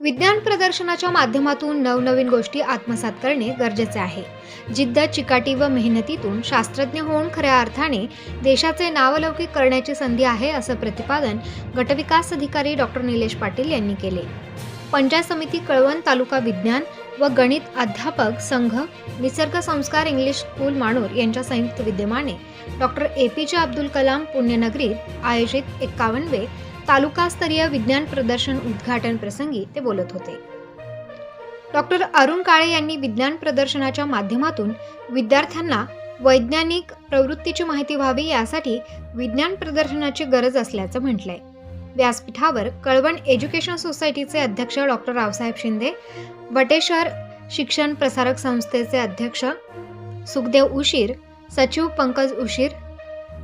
विज्ञान प्रदर्शनाच्या माध्यमातून नवनवीन गोष्टी आत्मसात करणे गरजेचे आहे. जिद्द चिकाटी व मेहनतीतून शास्त्रज्ञ होऊन खऱ्या अर्थाने देशाचे नावलौकिक करण्याची संधी आहे असं प्रतिपादन गटविकास अधिकारी डॉक्टर निलेश पाटील यांनी केले. पंचायत समिती कळवण तालुका विज्ञान व गणित अध्यापक संघ निसर्ग संस्कार इंग्लिश स्कूल माणूर यांच्या संयुक्त विद्यमाने डॉक्टर ए पी जे अब्दुल कलाम पुण्यनगरीत आयोजित एक्कावनवे तालुकास्तरीय विज्ञान प्रदर्शन उद्घाटन प्रसंगी ते बोलत होते. डॉक्टर अरुण काळे यांनी विज्ञान प्रदर्शनाच्या माध्यमातून विद्यार्थ्यांना वैज्ञानिक प्रवृत्तीची माहिती व्हावी यासाठी विज्ञान प्रदर्शनाची गरज असल्याचं म्हटलंय. व्यासपीठावर कळवण एज्युकेशन सोसायटीचे अध्यक्ष डॉक्टर रावसाहेब शिंदे वटेश्वर शिक्षण प्रसारक संस्थेचे अध्यक्ष सुखदेव उशीर सचिव पंकज उशीर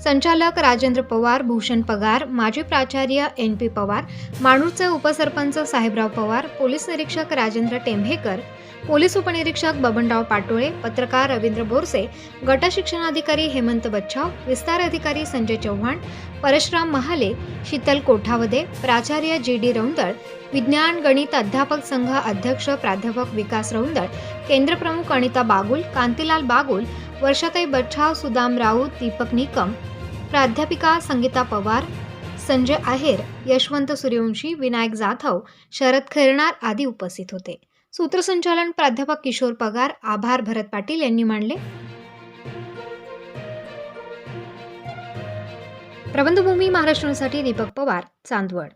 संचालक राजेंद्र पवार भूषण पगार माजी प्राचार्य एन पी पवार माणूरचे उपसरपंच साहेबराव पवार पोलीस निरीक्षक राजेंद्र टेंभेकर पोलीस उपनिरीक्षक बबनराव पाटोळे पत्रकार रवींद्र बोरसे गट शिक्षणाधिकारी हेमंत बच्छाव विस्तार अधिकारी संजय चव्हाण परशुराम महाले शीतल कोठावदे प्राचार्य जी डी रौंदळ विज्ञान गणित अध्यापक संघ अध्यक्ष प्राध्यापक विकास रौंदळ केंद्रप्रमुख अनिता बागुल कांतीलाल बागुल वर्षाताई बच्छाव सुदाम राऊत दीपक निकम प्राध्यापिका संगीता पवार संजय आहेर यशवंत सूर्यवंशी विनायक जाधव शरद खैरणार आदी उपस्थित होते. सूत्रसंचालन प्राध्यापक किशोर पगार आभार भरत पाटील यांनी मांडले. प्रबंधभूमी महाराष्ट्रासाठी दीपक पवार चांदवड.